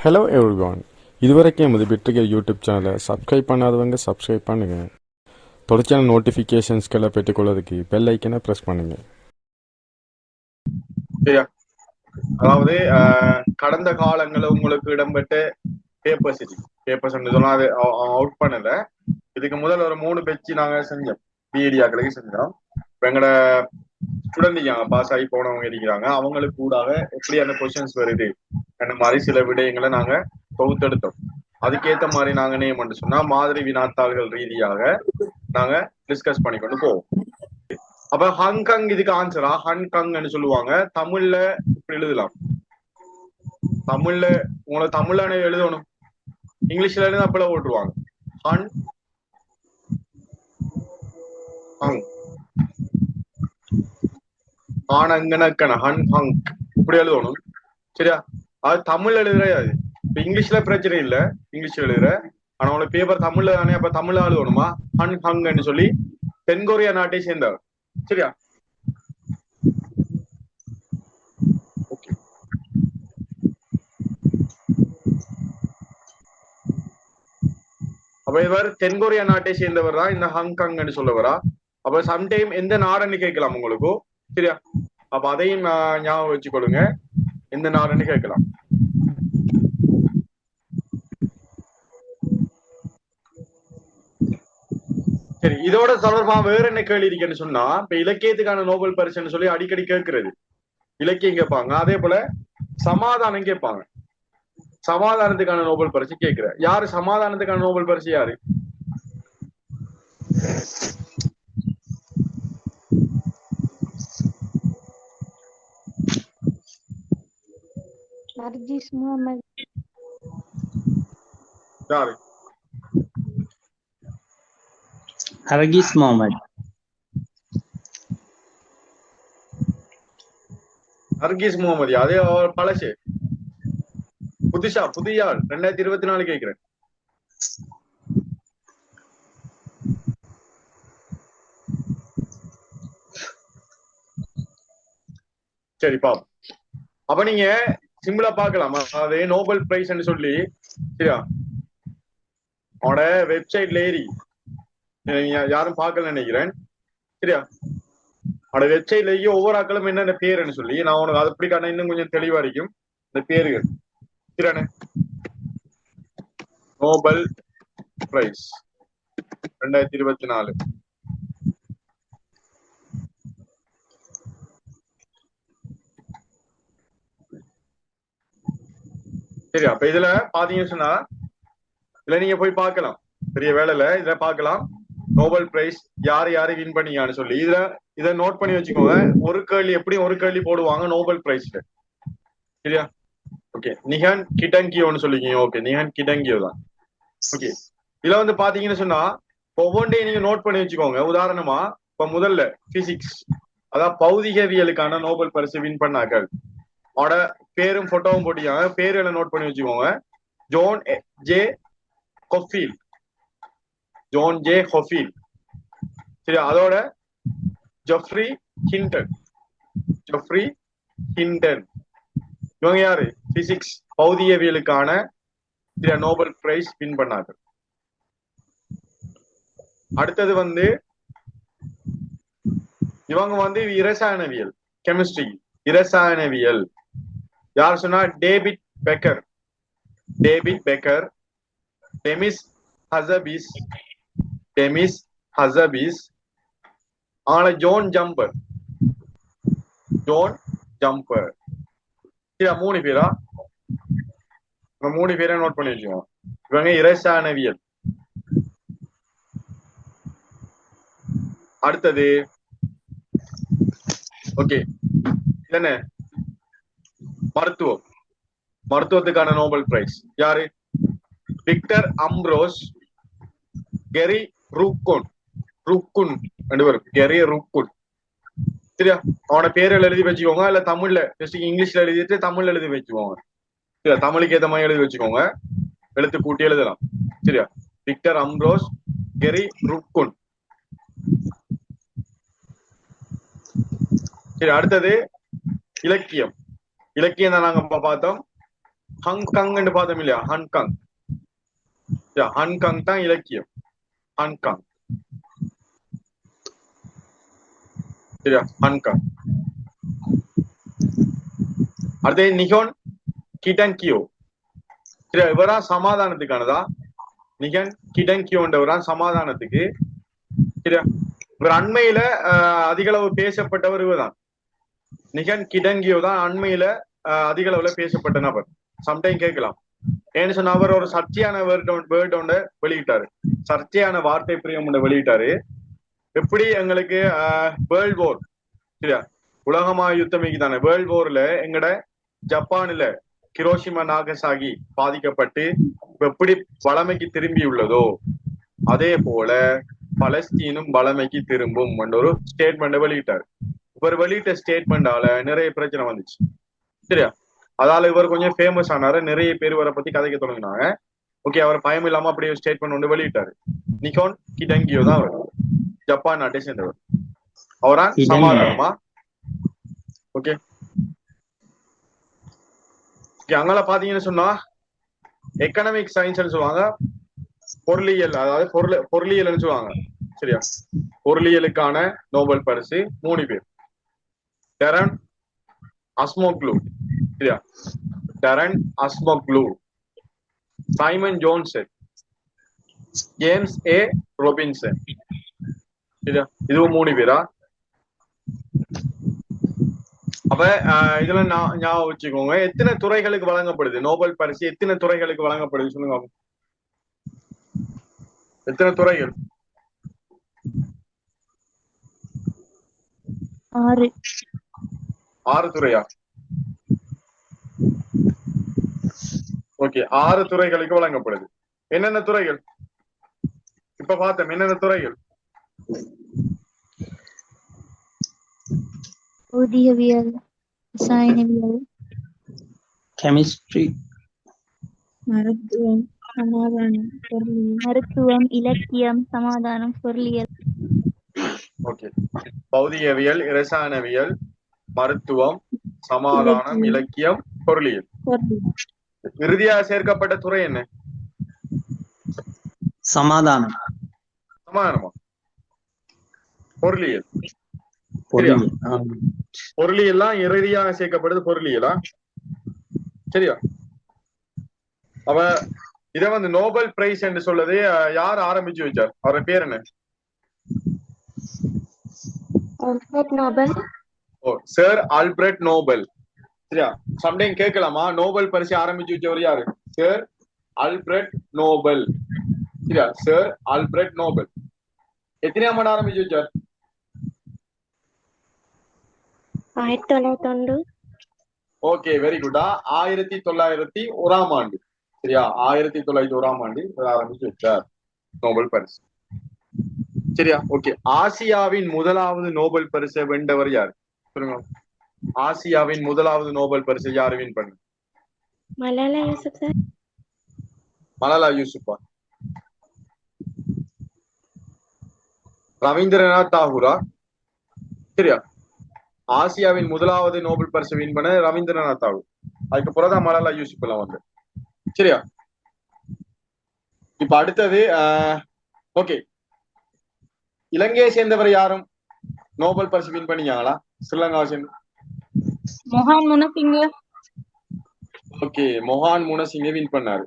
Hello everyone இதுவரைக்கும் எமது பிட்ரிகர் யூடியூப் சேனலை சப்ஸ்கிரைப் பண்ணாதவங்க சப்ஸ்கிரைப் பண்ணுங்க. தொடர்ச்சியான நோட்டிஃபிகேஷன்ஸ்களை பெற்றுக்கொள்வதற்கு பெல் ஐக்கனை ப்ரெஸ் பண்ணுங்க. சரியா? அதாவது ஆஹ், கடந்த காலங்களில் உங்களுக்கு இடம்பெற்ற பேப்பர்ஸ் இது. பேப்பர்ஸ் சொன்னா அது அவுட் பண்ணல. இதுக்கு முதல்ல ஒரு மூணு பெச்சு நாங்க செஞ்சோம். பிஇடியாக்களுக்கு செஞ்சோம். இப்ப எங்கட ஸ்டூடெண்ட் இருக்காங்க பாஸ் ஆகி போனவங்க இருக்கிறாங்க. அவங்களுக்கு கூடாக எப்படி அந்த கொஸ்டின்ஸ் வருது? அந்த மாதிரி சில விடயங்களை நாங்க தொகுத்தெடுத்தோம். அதுக்கேத்த மாதிரி நாங்க நேம் பண்ணி சொன்னா மாதிரி வினாத்தாள்கள் ரீதியாக நாங்க டிஸ்கஸ் பண்ணிக்கொண்டு போவோம். அப்ப ஹாங்காங் இதுக்கு ஆன்சரா ஹாங்காங்னு சொல்லுவாங்க. தமிழ்ல இப்படி எழுதலாம். தமிழ்ல உங்களை தமிழ்ல எழுதணும். இங்கிலீஷ்ல இருந்து அப்பல போட்டுருவாங்க ஹன் ஹங். ஆனங்கனக்கன ஹன் ஹங். இப்படி எழுதணும். சரியா? அது தமிழ்ல எழுதுறது இப்ப இங்கிலீஷ்ல பிரச்சனை இல்ல. இங்கிலீஷ் எழுதுற. ஆனா உனக்கு பேப்பர் தமிழ்ல தானே அப்ப தமிழ்ல எழுதணுமா ஹன் ஹங்னு சொல்லி தென்கொரியா நாட்டை சேர்ந்தவர். சரியா? அப்ப இவர் தென்கொரியா நாட்டை சேர்ந்தவர்? தான் இந்த ஹாங்காங்னு சொல்லவரா? அப்ப சம்டைம் எந்த நாடுன்னு கேட்கலாம் உங்களுக்கு. சரியா? அப்ப அதையும் ஞாபகம் வச்சுக்கொள்ளுங்க. இந்த நாடுன்னு கேட்கலாம். சரி இதோட தொடர்பா வேற என்ன கேள்வி இருக்குன்னு சொன்னா இப்ப இலக்கியத்துக்கான நோபல் பரிசுன்னு சொல்லி அடிக்கடி கேட்கிறது. இலக்கியம் கேட்பாங்க. அதே போல சமாதானம் கேட்பாங்க. சமாதானத்துக்கான நோபல் பரிசு கேட்கிற யாரு சமாதானத்துக்கான நோபல் பரிசு யாரு? நர்ஜிஸ் முகமது யாரு ஹர்கிஸ் முகமது நர்கீஸ் முகமது அதே பழசு புதுசா புதிய ஆள் ரெண்டாயிரத்தி இருபத்தி நாலு கேட்கிறேன் சரி பாப்போம் அப்ப நீங்க சிம்பிளா பாக்கலாம் அதாவது நோபல் பிரைஸ் சொல்லி. சரியா? அவனோட வெப்சைட்ல ஏறி. யாரும் பார்க்கல நினைக்கிறேன். சரியா? அவனோட வெப்சைட்லயே ஒவ்வொரு ஆக்களும் என்னென்ன பேருன்னு சொல்லி நான் உனக்கு அது அப்படிக்கான இன்னும் கொஞ்சம் தெளிவா இருக்கும் இந்த பேருகள். சரியானே நோபல் பிரைஸ் ரெண்டாயிரத்தி இருபத்தி நாலு. சரி அப்ப இதுல பாத்தீங்கன்னு சொன்னா இதுல நீங்க போய் பார்க்கலாம். பெரிய வேலையில இதுல பார்க்கலாம். நோபல் பிரைஸ் யாரு யாரு வின் பண்ணீங்கன்னு சொல்லி. இதுல இதை நோட் பண்ணி வச்சுக்கோங்க. ஒரு கேள்வி எப்படியும் ஒரு கேள்வி போடுவாங்க நோபல் பிரைஸ்ல சரியா? ஓகே நிஹான் கிட்டங்கியோன்னு சொல்லிக்கீங்க. ஓகே நிஹான் கிடங்கியோ தான். ஓகே இதுல வந்து பாத்தீங்கன்னு சொன்னா ஒவ்வொன்றையும் நீங்க நோட் பண்ணி வச்சுக்கோங்க. உதாரணமா இப்ப முதல்ல பிசிக்ஸ் அதான் பௌதிகவியலுக்கான நோபல் பரிசு வின் பண்ணாக்கள் அவனோட பேரும் போட்டோவும் போட்டிருக்காங்க. எல்லாம் நோட் பண்ணி வச்சுக்கோங்க. ஜோன் ஜே கொஃபீல் ஜோன் ஜே ஹொஃபீல் சரி அதோட ஜெஃப்ரி ஹிண்டன் ஜெஃப்ரி ஹிண்டன் இவங்க யாரு? பிசிக்ஸ் பௌதியவியலுக்கான சில நோபல் பிரைஸ் வின் பண்ணாங்க. அடுத்தது வந்து இவங்க வந்து இரசாயனவியல் கெமிஸ்ட்ரி இரசாயனவியல். யார் சொன்னா? David Baker. David Baker. Demis Hassabis. Demis Hassabis. ஆனா ஜோன் ஜம்பர். Zone jumper. சரியா? மூணு பேரா? மூணு பேரை நோட் பண்ணி வச்சுக்கோங்க. இவங்க இரசாயனவியல் அடுத்தது. ஓகே. என்ன? மருத்துவம். மருத்துவத்துக்கான நோபல் பிரைஸ் யாரு? Victor Ambros Gary Ruvkun. Ruvkun ரெண்டு பேரும். கெரி ருக்குன். சரியா? அவனோட பேரில் எழுதி வச்சுக்கோங்க. இல்ல தமிழ்ல ஜஸ்ட் இங்கிலீஷ்ல எழுதிட்டு தமிழ்ல எழுதி வச்சுக்கோங்க. சரியா? தமிழுக்கு ஏத்த மாதிரி எழுதி வச்சுக்கோங்க. எழுத்து கூட்டி எழுதலாம். சரியா? விக்டர் அம்ரோஸ் கெரி ருக்குன். சரி அடுத்தது இலக்கியம். இலக்கியம் தான் நாங்க பார்த்தோம். ஹங்காங்னு பார்த்தோம் இல்லையா? ஹன்காங் யா, தான் இலக்கியம். ஹன்காங் சரியா? ஹன்காங் அடுத்து நிகோன் கிடங்கியோ சரியா? இவரா சமாதானத்துக்கானதா? நிகன் கிடங்கியோன்றவரா சமாதானத்துக்கு. சரியா? இவர் அண்மையில அதிகளவு அதிக அளவு பேசப்பட்டவர் இவர்தான். நிகன் கிடங்கியோ தான் அண்மையில அதிக அளவுல பேசப்பட்ட நபர். சம்டைம் கேட்கலாம். ஏன்னு சொன்னா அவர் ஒரு சர்ச்சையான வேர்ட் வேர்ட் ஒன்று வெளியிட்டாரு. சர்ச்சையான வார்த்தை பிரியம் ஒன்று வெளியிட்டாரு. எப்படி எங்களுக்கு வேர்ல்ட் வோர் சரியா? உலகமா யுத்தமிக்கு தானே வேர்ல்ட் போர்ல எங்கட ஜப்பான்ல கிரோஷிமா நாகசாகி பாதிக்கப்பட்டு எப்படி வளமைக்கு திரும்பி உள்ளதோ அதே போல பலஸ்தீனும் வளமைக்கு திரும்பும் ஒரு ஸ்டேட்மெண்ட் வெளியிட்டார். இவர் வெளியிட்ட ஸ்டேட்மெண்டால நிறைய பிரச்சனை வந்துச்சு. சரியா? அதால இவர் கொஞ்சம் ஃபேமஸ் ஆனாரு. நிறைய பேர் இவரை பத்தி கதைக்க தொடங்கினாங்க. ஓகே அவர் பயம் இல்லாம அப்படியே ஸ்டேட்மெண்ட் ஒன்று வெளியிட்டாரு. நிக்கோன் கிடங்கியோ தான் அவர். ஜப்பான் நாட்டை சேர்ந்தவர். அவரா. சமாதானமா? ஓகே ஓகே அங்கால பாத்தீங்கன்னு சொன்னா எக்கனாமிக் சயின்ஸ்னு சொல்லுவாங்க. பொருளியல் அதாவது பொருள் பொருளியல்னு சொல்லுவாங்க. சரியா? பொருளியலுக்கான நோபல் பரிசு மூணு பேர். டெரன் அஸ்மோக்லூ சரியா Daron Acemoglu Simon Johnson James A Robinson சரியா இதுவும் மூணு பேரா? அப்ப இதுல நான் ஞாபகம் வச்சுக்கோங்க. எத்தனை துறைகளுக்கு வழங்கப்படுது? நோபல் பரிசு எத்தனை துறைகளுக்கு வழங்கப்படுது சொல்லுங்க எத்தனை துறைகள்? ஆறு. ஆறு துறையா? ஓகே ஆறு துறைகளுக்கு வழங்கப்படுது. என்னென்ன துறைகள்? இப்ப பார்த்தோம் என்னென்ன துறைகள்? ஊதியவியல் ரசாயனவியல் chemistry, மருத்துவம் சமாதானம் பொருளியல் மருத்துவம் இலக்கியம் சமாதானம் பொருளியல். ஓகே பௌதிகவியல் இரசாயனவியல் மருத்துவம் சமாதானம் இலக்கியம். பொருளியல். இறுதியாக சேர்க்கப்பட்ட துறை என்ன? சமாதானம். சமாதானமா? பொருளியல். பொருளியெல்லாம் இறுதியாக சேர்க்கப்படுது பொருளியலா? சரியா? அவ இத வந்து நோபல் பிரைஸ் என்று சொல்லது அஹ், யார் ஆரம்பிச்சு வச்சார்? அவரோட பேர் என்ன? நோபல். சார் ஆல்பிரட் நோபல் சரியா? சம்டைம் கேட்கலாமா? நோபல் பரிசு ஆரம்பிச்சு வச்சவர் யாரு? சார் ஆல்பிரட் நோபல் சரியா? சார் ஆல்பிரட் நோபல் எத்தனையாம் ஆண்டு ஆரம்பிச்சு வச்சார்? ஆயிரத்தி தொள்ளாயிரத்தி ஒன்று ஓகே வெரி குட்டா ஆயிரத்தி தொள்ளாயிரத்தி ஓராம் ஆண்டு. சரியா? ஆயிரத்தி தொள்ளாயிரத்தி ஓராம் ஆண்டு ஆரம்பிச்சு வச்சார் நோபல் பரிசு. சரியா? ஓகே ஆசியாவின் முதலாவது நோபல் பரிசை வென்றவர் யார்? ஆசியாவின் முதலாவது நோபல் பரிசை யார் வின் பண்ணு மலாலா யூசுப் சார். மலாலா யூசுப்பா. ரவீந்திரநாத் தாகூரா. சரியா? ஆசியாவின் முதலாவது நோபல் பரிசு வின் பண்ண ரவீந்திரநாத் தாகூர். அதுக்கு பிறகுதான் மலாலா யூசுப் எல்லாம் வந்து சரியா? இப்ப அடுத்தது ஓகே. இலங்கையை சேர்ந்தவர் யாரும்? நோபல் பரிசு வின் பண்ணியாங்களா ஸ்ரீலங்கா மொஹான் முனசிங்க. ஓகே மொஹான் முனசிங்க வின் பண்ணாரு.